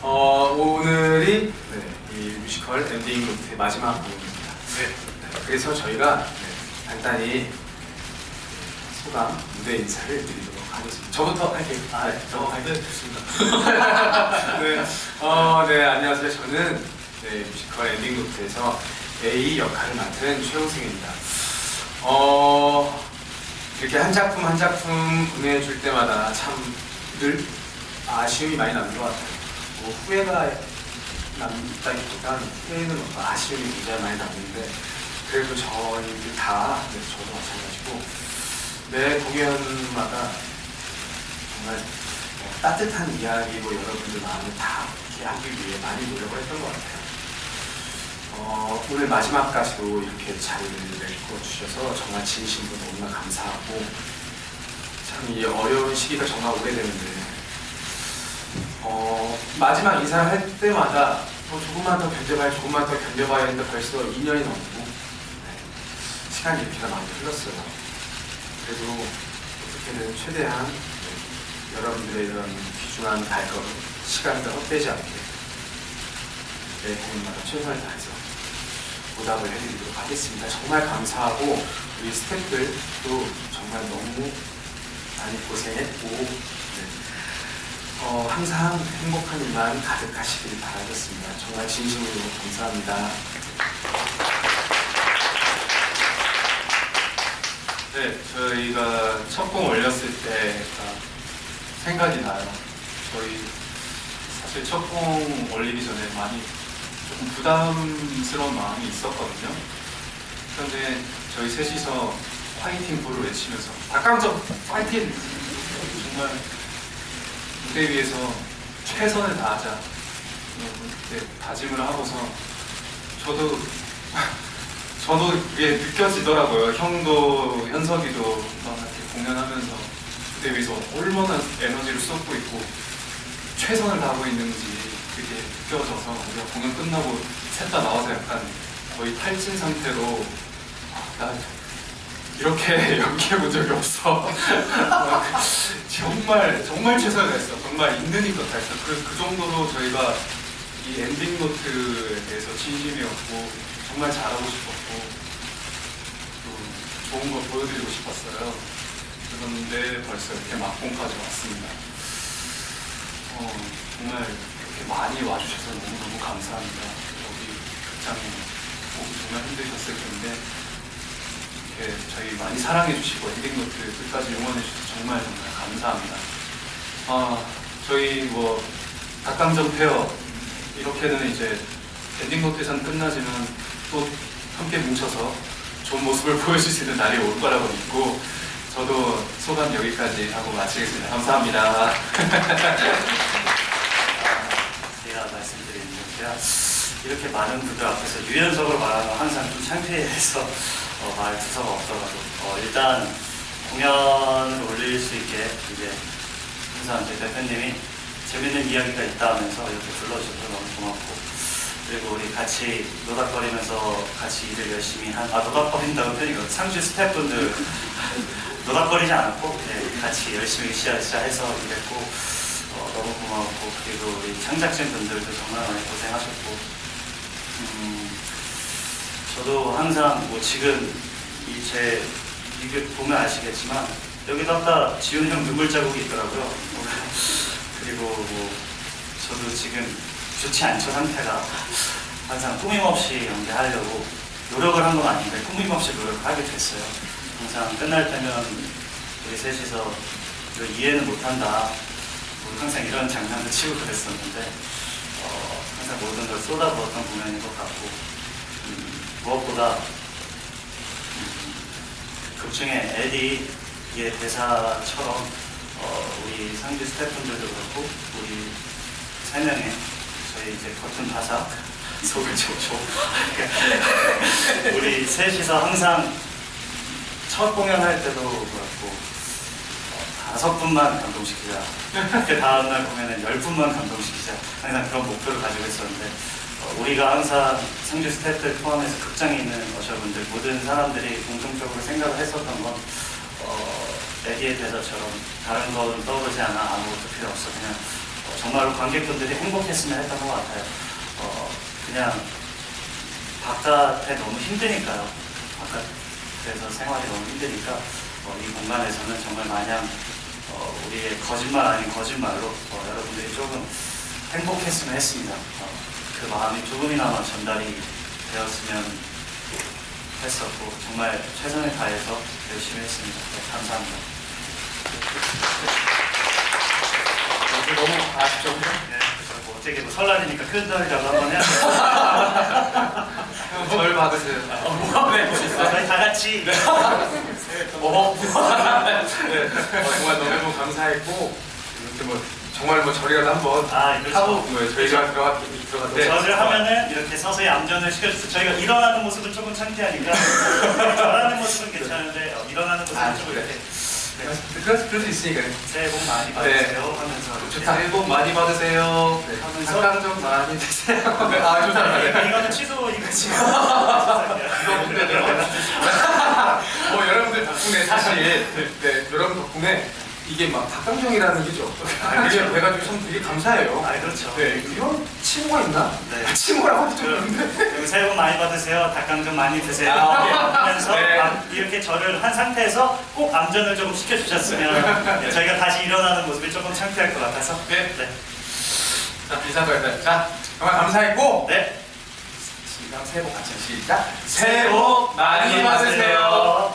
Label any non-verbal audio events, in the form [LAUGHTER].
어, 오늘이 네, 이 뮤지컬 엔딩 노트의 마지막 공연입니다. 네. 그래서 저희가 네, 간단히 소감, 무대 인사를 드리도록 하겠습니다. 저부터 할게요. 아, 네, 저부터 할게요. 좋습니다. [LAUGHS] 네, 어, 네, 안녕하세요. 저는 네, 뮤지컬 엔딩 노트에서 A 역할을 맡은 최용승입니다. 어, 이렇게 한 작품 한 작품 보내줄 때마다 참 늘 아쉬움이 많이 남는 것 같아요. 뭐 후회가 남다기보단 후회는 없고 아쉬움이 굉장히 많이 남는데 그래도 저희들 다, 네, 저도 마찬가지고 매 공연마다 정말 어, 따뜻한 이야기로 여러분들 마음을 다 이렇게 하기 위해 많이 노력을 했던 것 같아요. 어, 오늘 마지막까지도 이렇게 자리를 내고 주셔서 정말 진심으로 너무나 감사하고 참 이 어려운 시기가 정말 오래되는데 어, 마지막 인사를 할 때마다 어, 조금만 더 견뎌봐야 조금만 더 견뎌봐야 했는데 벌써 2년이 넘고 네, 시간이 이렇게나 많이 흘렀어요. 그래도 어떻게든 최대한 네, 여러분들의 이런 귀중한 발걸음 시간을 헛되지 않게 내 공연마다 최선을 다해서 보답을 해드리도록 하겠습니다. 정말 감사하고 우리 스태프들도 정말 너무 많이 고생했고 네. 어, 항상 행복한 일만 가득하시길 바라겠습니다. 정말 진심으로 감사합니다. 네, 저희가 첫공 올렸을 때가 생각이 나요. 저희 사실 첫공 올리기 전에 많이 조금 부담스러운 마음이 있었거든요. 그런데 저희 셋이서 파이팅 부를 외치면서 닭강정 파이팅! 정말 무대 위에서 최선을 다하자 이렇게 다짐을 하고서 저도 [LAUGHS] 저도 그게 느껴지더라고요. 형도 현석이도 막 이렇게 공연하면서 무대 위에서 얼마나 에너지를 쏟고 있고 최선을 다하고 있는지 그게 느껴져서 우리가 공연 끝나고 셋 다 나와서 약간 거의 탈진 상태로 아, 나 이렇게 연기해 본 적이 없어. 막 [LAUGHS] 정말 정말 최선을 다했어. 정말 있는 힘껏 다했어. 그, 그 정도로 저희가 이 엔딩 노트에 대해서 진심이었고 정말 잘하고 싶었고 또 좋은 거 보여드리고 싶었어요. 그런데 벌써 이렇게 막공까지 왔습니다. 어, 정말 이렇게 많이 와주셔서 너무너무 감사합니다. 여기 극장에 보기 정말 힘드셨을 텐데 이렇게 저희 많이 사랑해 주시고 엔딩노트 끝까지 응원해 주셔서 정말 정말 감사합니다. 아 저희 뭐 닭강정 페어 이렇게는 이제 엔딩노트에서는 끝나지만 또 함께 뭉쳐서 좋은 모습을 [LAUGHS] 보여줄 수 있는 날이 올 거라고 믿고 저도 소감 여기까지 하고 마치겠습니다. 감사합니다. [LAUGHS] 제가 말씀드리는 건데요. 이렇게 많은 분들 앞에서 유연적으로 말하면 항상 좀 창피해서 어, 말 두서가 없어가지고. 어, 일단 공연을 올릴 수 있게 이제 항상 저희 대표님이 재밌는 이야기가 있다 하면서 이렇게 불러주셔서 너무 고맙고. 그리고 우리 같이 노닥거리면서 같이 일을 열심히 한, 아, 노닥거린다고 표현이고 상주 스태프분들 [LAUGHS] 노닥거리지 않았고 네, 같이 열심히 시작해서 일했고 어, 너무 고마웠고. 그리고 우리 창작진 분들도 정말 많이 고생하셨고. 음, 저도 항상 뭐 지금 이제 이게 보면 아시겠지만 여기도 아까 지훈이 형 눈물 자국이 있더라고요. 그리고 뭐 저도 지금 좋지 않죠 상태가. 항상 꾸밈없이 연기하려고 노력을 한 건 아닌데 꾸밈없이 노력을 하게 됐어요. 항상 끝날 때면 우리 셋이서 이해는 못한다. 뭐 항상 이런 장난도 치고 그랬었는데 어, 항상 모든 걸 쏟아부었던 공연인 것 같고. 음, 무엇보다 음, 극중에 에디 의 대사처럼 어, 우리 상주 스태프분들도 그렇고 우리 세 명의 저희 이제 겉은 바삭 속은 촉촉 우리 셋이서 항상 첫 공연할 때도 그렇고 어, 다섯 분만 감동시키자. 그 다음날 보면은 열 분만 감동시키자. 항상 그런 목표를 가지고 있었는데 어, 우리가 항상 상주 스태프들 포함해서 극장에 있는 어셔분들 모든 사람들이 공통적으로 생각을 했었던 건 어, 에디의 대사처럼 다른 건 떠오르지 않아 아무것도 필요 없어 그냥 어, 정말로 관객분들이 행복했으면 했던 것 같아요. 어, 그냥 바깥에 너무 힘드니까요. 바깥에서 생활이 너무 힘드니까 어, 이 공간에서는 정말 마냥 어, 우리의 거짓말 아닌 거짓말로 어, 여러분들이 조금 행복했으면 했습니다. 어, 그 마음이 조금이나마 전달이 되었으면 했었고 정말 최선을 다해서 열심히 했습니다. 네, 감사합니다. 너무 아쉽죠? 네, 그래서 뭐 어떻게 뭐 설날이니까 큰 절이라고 한번 해야 돼요. [LAUGHS] 절 받으세요. 어, 네, 저희 다 같이 어, 네. 어, 정말 너무 감사했고 이렇게 뭐 정말 뭐 저리라도 한번 아, 그렇죠. 하고 뭐 저희가 들어가 네. 저를 하면은 이렇게 서서히 암전을 시켜주세요. 저희가 일어나는 모습은 조금 창피하니까 [LAUGHS] 저라는 모습은 괜찮은데 어, 일어나는 모습은 아, 조금 그래. 이렇게 네, 그럴 그럴 수 있으니까 새해 복 많이 받으세요 하면서 좋다. 새해 복 많이 받으세요. 네. 하면서 건강 좀 많이 되세요. [LAUGHS] 네, 아 좋다. 네. 네, 이거는 취소 이거 지금 [LAUGHS] 이거 문제 뭐 여러분들 덕분에 사실 네 여러분 덕분에 이게 막 닭강정이라는 게죠. 그게 돼가지고 참 되게 감사해요. 아 그렇죠. 네 이런 친구가 있나? 네. 친구라고 좀 그럼, 그런데. 그럼 새해 복 많이 받으세요. 닭강정 많이 드세요. 아, 네. 하면서 네. 암- 이렇게 저를 한 상태에서 꼭 암전을 조금 시켜주셨으면 네, 저희가 다시 일어나는 모습이 조금 창피할 것 같아서 네. 네. 자 인사도 했다. 자 정말 감사했고 네. 시작 새해 복 같이 시작. 새해 복 많이 받으세요.